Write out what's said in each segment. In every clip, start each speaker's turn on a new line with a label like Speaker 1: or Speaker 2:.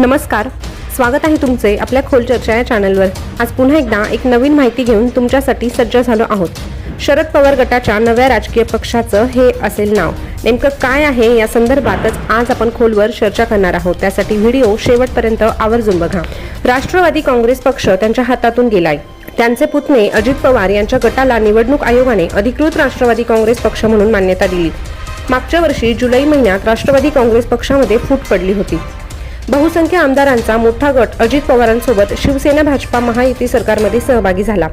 Speaker 1: नमस्कार. स्वागत आहे तुमचे आपल्या खोल चर्चा या चॅनलवर. आज पुन्हा एकदा एक नवीन माहिती घेऊन तुमच्यासाठी सज्ज झालो आहोत. शरद पवार गटाच्या नव्या राजकीय पक्षाचं हे असेल नाव. नेमकं काय आहे या संदर्भातच आज आपण खोलवर चर्चा करणार आहोत. त्यासाठी व्हिडिओ शेवटपर्यंत आवर्जून बघा. राष्ट्रवादी काँग्रेस पक्ष त्यांच्या हातातून गेलाय. त्यांचे पुतणे अजित पवार यांच्या गटाला निवडणूक आयोगाने अधिकृत राष्ट्रवादी काँग्रेस पक्ष म्हणून मान्यता दिली. मागच्या वर्षी जुलै महिन्यात राष्ट्रवादी काँग्रेस पक्षामध्ये फूट पडली होती. बहुसंख्य आमदारांचा मोठा गट अजित पवारांसोबत शिवसेना भाजपा महायुती सरकारमध्ये सहभागी झाला.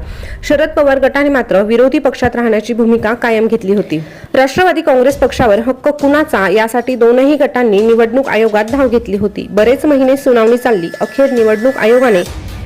Speaker 1: शरद पवार गटाने मात्र विरोधी पक्षात राहण्याची भूमिका कायम घेतली होती. राष्ट्रवादी काँग्रेस पक्षावर हक्क कुणाचा? यासाठी दोनही गटांनी निवडणूक आयोगात धाव घेतली होती. बरेच महिने सुनावणी चालली. अखेर निवडणूक आयोगाने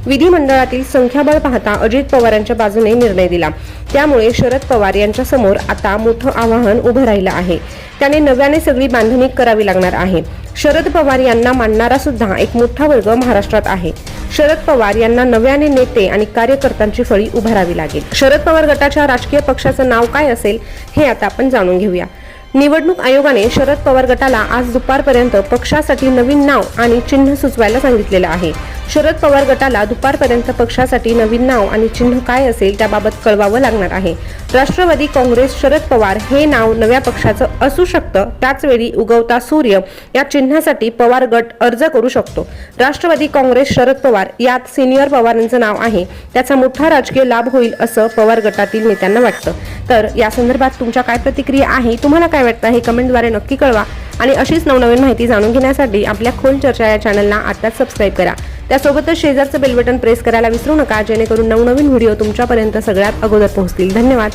Speaker 1: विधिमंडळातील संख्याबळ पाहता अजित पवारांच्या बाजूने निर्णय दिला. त्यामुळे शरद पवार यांच्या समोर आता मोठं आव्हान उभं राहिलं आहे. त्याने नव्याने सगळी बांधणी करावी लागणार आहे. शरद पवार यांना मानणारा सुद्धा एक मोठा वर्ग महाराष्ट्रात आहे. शरद पवार यांना नव्याने नेते आणि कार्यकर्त्यांची फळी उभारावी लागेल. शरद पवार गटाच्या राजकीय पक्षाचं नाव काय असेल हे आता आपण जाणून घेऊया. निवडणूक आयोगाने शरद पवार गटाला आज दुपारपर्यंत पक्षासाठी नवीन नाव आणि चिन्ह सुचवायला सांगितलेलं आहे. शरद पवार गटाला दुपारपर्यंत पक्षासाठी नवीन नाव आणि चिन्ह काय असेल त्याबाबत कळवावं लागणार आहे. राष्ट्रवादी काँग्रेस शरद पवार हे नाव नव्या पक्षाचं असू शकतं. त्याचवेळी उगवता सूर्य या चिन्हासाठी पवार गट अर्ज करू शकतो. राष्ट्रवादी काँग्रेस शरद पवार यात सिनियर पवारांचं नाव आहे. त्याचा मोठा राजकीय लाभ होईल असं पवार गटातील नेत्यांना वाटतं. तर या संदर्भात तुमच्या काय प्रतिक्रिया आहे? तुम्हाला काय वाटतं? हे कमेंटद्वारे नक्की कळवा. आणि अशीच नवनवीन माहिती जाणून घेण्यासाठी आपल्या खोल चर्चा या चॅनलला आत्ताच सबस्क्राईब करा. त्यासोबतच शेजारचं बेल बटन प्रेस करायला विसरू नका जेणेकरून नवनवीन व्हिडिओ तुमच्यापर्यंत सगळ्यात अगोदर पोहोचतील. धन्यवाद.